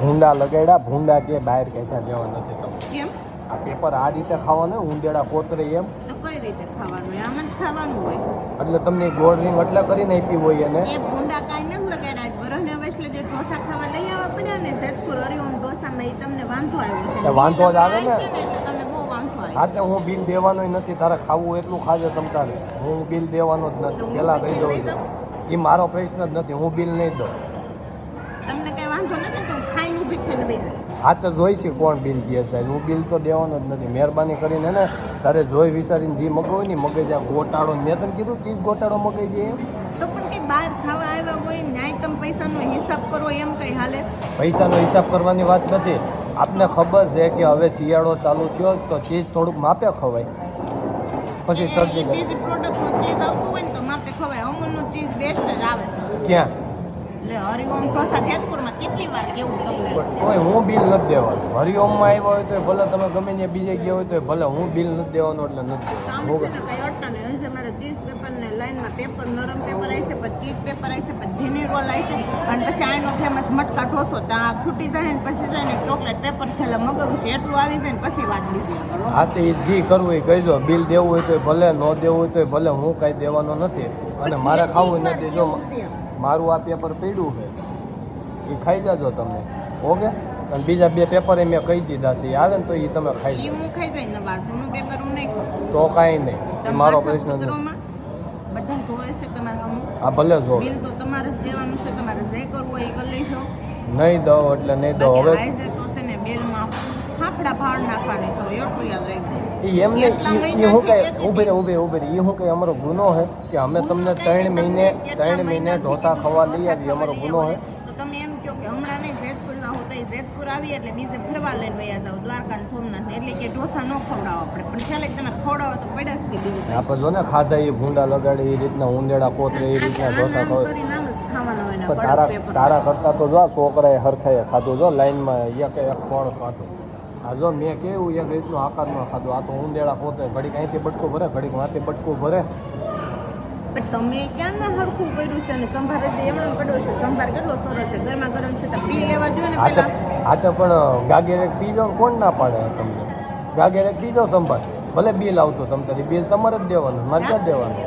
ભૂંડા લગાડ્યા ભૂંડા કે બહાર કાઢ્યા જવા નથી તમે કેમ? આ પેપર આ રીતે ખાવાનું ઊંદેડા કોતરે એમ? તો કઈ રીતે ખાવાનું આમ જ ખાવાનું હોય. એટલે તમને ગોળ રિંગ એટલે કરીને આપી હોય એને. એ ભૂંડા કાઈ નથી લગાડ્યા વરસને વૈસલે જે ઢોસા ખાવા લઈ આવવા પડ્યા ને જેતપુર હરિઓમ ઢોસામાં એ તમને વાંધો આવ્યો છે. વાંધો જ આવે ને. તમને બહુ વાંધો આવ્યો હા તો હું બિલ દેવાનો નથી તારે ખાવું એટલું ખાજે તમ તારે હું બિલ દેવાનો જ નથી પેલા કહી દઉં એ મારો પ્રશ્ન જ નથી હું બિલ નહીં દઉં. તમને કઈ વાંધો નથી? હું તો જોઈ છે કોણ બિલ દે સાહેબ હું બિલ તો દેવાનો જ નથી. મહેરબાની કરીને ને તારે જોઈ વિચારીને જે મગાવે ને મગાઈ જાય ગોટાળો મેં તને કીધું ચીજ ગોટાળો મગાઈ જાય તો પણ કઈ બહાર ખાવા આવ્યા હોય ન્યાય તમે પૈસાનો હિસાબ કરો એમ કઈ હાલે? પૈસાનો હિસાબ કરવાની વાત નથી. આપને ખબર છે કે હવે શિયાળો ચાલુ થયો તો ચીજ થોડુંક માપે ખવાય. પછી શરદી બીજી પ્રોડક્ટનું ચીઝ આવતું હોય ને તો માપે ખવાય. અમૂલનું ચીજ બેસ્ટ જ આવે છે. ક્યાં? એટલે હરિઓમ ઢોસા જેતપુરમાં કેટલી વાર કેવું તમને? કોઈ હું બિલ નથી દેવાનું. હરિઓમમાં આવ્યો હોય તો ભલે તમે ગમે ને બીજે ગયા હોય તો ભલે હું બિલ નથી દેવાનો એટલે નથી દેવાનું. કઈ અડતા નહીં. હશે મારે ચીઝ પેપર ને લાઈનમાં પેપર નરમ પેપર આવશે પછી ચીઝ પેપર આવશે પછી જીની રોલ આવશે અને પછી આનો ફેમસ મટકા ઢોસો તો આ ખૂટી જાય ને પછી જાય ચોકલેટ પેપર છેલ્લે મગાવ્યું છે એટલું આવી જાય ને પછી વાત બીજી. હા તો એ જે કરવું એ કહેજો બિલ દેવું હોય તો ભલે ન દેવું હોય તો ભલે હું કાંઈ દેવાનો નથી. અને મારે ખાવું નથી જો મારું આ પેપર પડ્યું છે. એ ખાઈ જાજો તમે. ઓકે? અને બીજા બે પેપર એ મેં કહી દીધા છે. યાદ ને તો એ તમે ખાઈ હું ખાઈ જાય ને બાજુનું પેપર હું નહીં ખાઉં. તો કાંઈ નહીં. મારો પ્રશ્ન નથી છે તમારે ભલે જો બિલ તો તમારે જ દેવાનું છે. તમારે જે કરવું હોય એ કરી લેજો. નહીં દો એટલે નહીં દો હવે ફાફડા ફાળ નાખવાની છે એટલું યાદ રાખજો એમ નહીં એ હું કઈ જતી રહે ઊભી રહે ઊભી હું કઈ અમારો ગુનો છે કે અમે તમને ત્રણ મહિને ત્રણ મહિને ઢોસા ખાવા લઈ આવી અમારો ગુનો છે તો તમે એમ કહો કે હમણાં નહીં જેતપુરમાં હું જેતપુર આવી એટલે બીજે ફરવા લઈને વયા જાવ દ્વારકા સોમનાથ એટલે કે ઢોસા ન ખવડાવો આપણે. પણ છેલ્લે તમે ખવડાવો તો પડ્યા કે બીજું આપણે જો ને ખાધા એ ભૂંડા લગાડી એ રીતના ઊંદેડા કોતરે એ રીતના ઢોસા નામ ખાવે કરીને આમ જ ખાવાના હોય ને પણ કડક તારા તારા કરતા તો જો છોકરાએ હરખાએ ખાધું જો લાઈનમાં એક એક કોણ ખાધું. આ જો મેં કેવું એક રીતનું આકારમાં ખાધું. આ તો ઊંદેડા પોતે ઘડીક અહીંથી બટકું ભરે ઘડીક વાંથી બટકું ભરે. પણ તમે ક્યાં ના હરખું કર્યું છે અને સંભાર એમણે પડ્યો છે? સંભાર કેટલો સરસ છે? ગરમા ગરમ છે તો પી લેવા જોઈએ ને પેલા આ તો પણ ગાગેરેક પી જાઓ કોણ ના પાડે તમને? ગાગેરેક પી જાઓ સંભાર. ભલે બિલ આવતું તમ તારી બિલ તમારે જ દેવાનું મારે ક્યાં દેવાનું?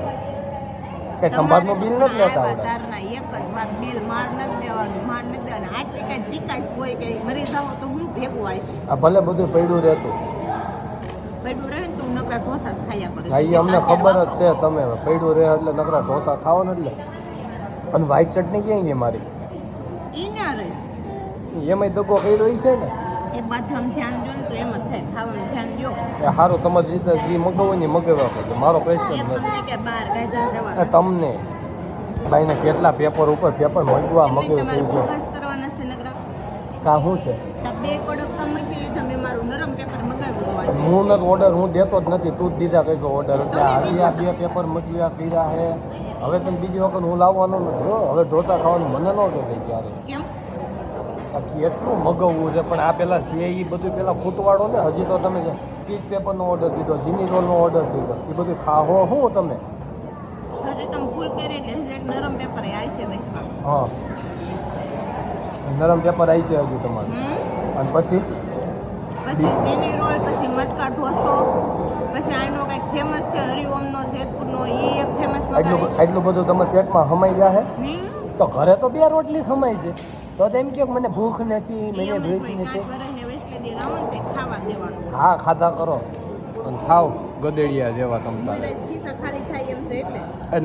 કઈ સંભારનું બિલ નથી લેતા એક જ વાત બિલ માર નથી દેવાનું માર નથી દેવાનું. આટલી કઈ ચીકાશ હોય કે મરી જાવ તો હું ભેગું આવશે આ ભલે બધું પડ્યું રહેતું. બેડું રહે ને તો નકરા ઢોસા ખાયા કરું હા એ અમને ખબર જ છે તમે પડ્યું રહે એટલે નકરા ઢોસા ખાવાનું એટલે. અને વ્હાઈટ ચટણી ક્યાં ગઈ મારી? ઈ ના રહે. એમાંય દગો કર્યો ઈ છે ને? એ બાજુ ધ્યાન દો તો એમ જ થાય. ખાવાનું ધ્યાન દો. એ સારું તમારી રીતે જે મગાવો ને મગાવ્યા કરજો મારો પ્રશ્ન નથી. તમને કે બહાર કાઢવા જવા તમને. ભાઈને કેટલા પેપર ઉપર પેપર મગવા મગાવ્યું છે. પેપર શું છે? હું નથી ઓર્ડર હું દેતો જ નથી. તું જ દીધા કહેશો ઓર્ડર એટલે આજે આ બે પેપર મગવ્યા કર્યા છે. હવે તમે બીજી વખત હું લાવવાનો નથી. હવે ઢોસા ખાવાનું મને ન કહેતી ક્યારે. બાકી એટલું મગવવું છે પણ આ પેલા છે એ બધું પેલા ફૂટવાળો ને હજી તો તમે ચીઝ પેપરનો ઓર્ડર દીધો જીની રોલનો ઓર્ડર દીધો એ બધું ખાહો શું તમે? હા. નરમ પેપર આવી છે હજુ તમારે. અને પછી? પછી ઝીની રોલ પછી મટકા ઢોસો પછી આનો કંઈક ફેમસ છે હરિઓમનો જેતપુરનો એ એક ફેમસ આટલું આટલું બધું તમારા પેટમાં હમાઈ જાય છે તો ઘરે તો બે રોટલી સમાય છે. તો તેમ કે મને ભૂખ નથી મને ભૂખ નથી. હા ખાધા કરો. અને ખાવ ગદેડિયા જેવા તમતા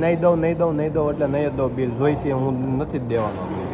નહીં દઉં નહીં દઉં નહીં દઉં એટલે નહીં જ દઉં બિલ જોઈશે હું નથી જ દેવાનો બિલ.